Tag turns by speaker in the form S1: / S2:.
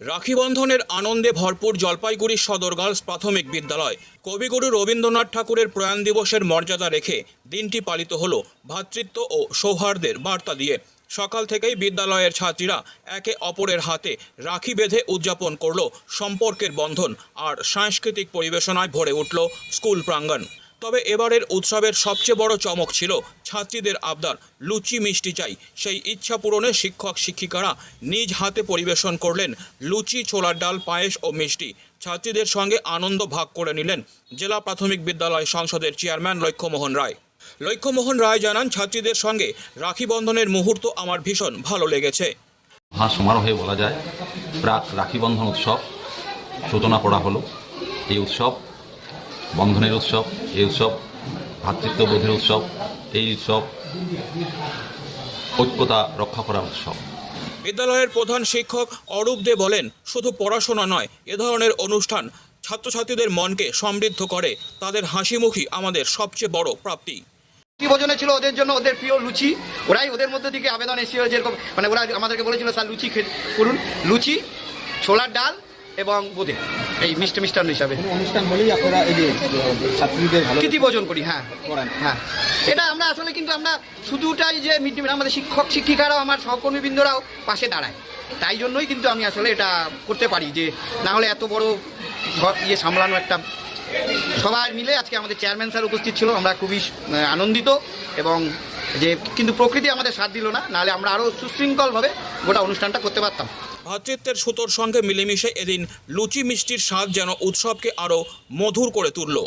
S1: রাখি বন্ধনের আনন্দে ভরপুর জলপাইগুড়ি সদর গার্লস প্রাথমিক বিদ্যালয়। কবিগুরু রবীন্দ্রনাথ ঠাকুরের প্রয়াণ দিবসের মর্যাদা রেখে দিনটি পালিত হল ভ্রাতৃত্ব ও সৌহার্দ্যের বার্তা দিয়ে। সকাল থেকেই বিদ্যালয়ের ছাত্রীরা একে অপরের হাতে রাখি বেঁধে উদযাপন করল। সম্পর্কের বন্ধন আর সাংস্কৃতিক পরিবেশনায় ভরে উঠল স্কুল প্রাঙ্গণ। তবে এবারের উৎসবের সবচেয়ে বড় চমক ছিল ছাত্রীদের আবদার। লুচি মিষ্টি চাই, সেই ইচ্ছা পূরণে শিক্ষক, শিক্ষিকারা নিজ হাতে পরিবেশন করলেন লুচি, ছোলার ডাল, পায়েস ও মিষ্টি। ছাত্রীদের সঙ্গে আনন্দ ভাগ করে নিলেন জেলা প্রাথমিক বিদ্যালয় সংসদের চেয়ারম্যান লক্ষ্যমোহন রায়। লক্ষ্যমোহন রায় জানান, ছাত্রীদের সঙ্গে রাখি বন্ধনের মুহূর্ত আমার ভীষণ ভালো লেগেছে।
S2: মহা সমারোহে বলা যায় প্রাক রাখি বন্ধন উৎসব, সূচনা করা হলো। এই উৎসব বন্ধনের উৎসব এই উৎসব ভ্রাতৃত্ববোধের উৎসব এই উৎসব ঐক্যতা রক্ষা করার উৎসব।
S1: বিদ্যালয়ের প্রধান শিক্ষক অরূপ দে বলেন শুধু পড়াশোনা নয় এ ধরনের অনুষ্ঠান ছাত্রছাত্রীদের মনকে সমৃদ্ধ করে। তাদের হাসিমুখী আমাদের সবচেয়ে বড় প্রাপ্তি।
S3: ভোজনে ছিল ওদের জন্য ওদের প্রিয় লুচি। ওরাই ওদের মধ্যে থেকে আবেদন এসেছিল যেরকম মানে ওরা আমাদেরকে বলেছিল স্যার লুচি করুন। লুচি ছোলার ডাল এবং বোঁদে। এই মিষ্টি মিষ্টান্ন হিসাবে।
S4: অনুষ্ঠান হলেই আপনারা এই যে ছাত্রীদের ভালো
S3: কৃতি ভোজন করি হ্যাঁ।
S4: করান।
S3: হ্যাঁ। এটা আমরা আসলে কিন্তু আমরা শুধুটাই যে মিড ডে মিল আমাদের শিক্ষক শিক্ষিকারাও আমার সহকর্মীবৃন্দরাও পাশে দাঁড়ায়। তাই জন্যই কিন্তু আমি আসলে এটা করতে পারি যে না হলে এত বড় ইয়ে সামলানো একটা সবাই মিলে আজকে আমাদের চেয়ারম্যান স্যার উপস্থিত ছিল আমরা খুবই আনন্দিত এবং যে কিন্তু প্রকৃতি আমাদের সাথ দিল না নাহলে আমরা আরও সুশৃঙ্খলভাবে গোটা অনুষ্ঠানটা করতে পারতাম।
S1: ভাতৃত্বের সুতোর সঙ্গে মিলেমিশে এদিন লুচি মিষ্টির স্বাদ যেন উৎসবকে আরও মধুর করে তুলল।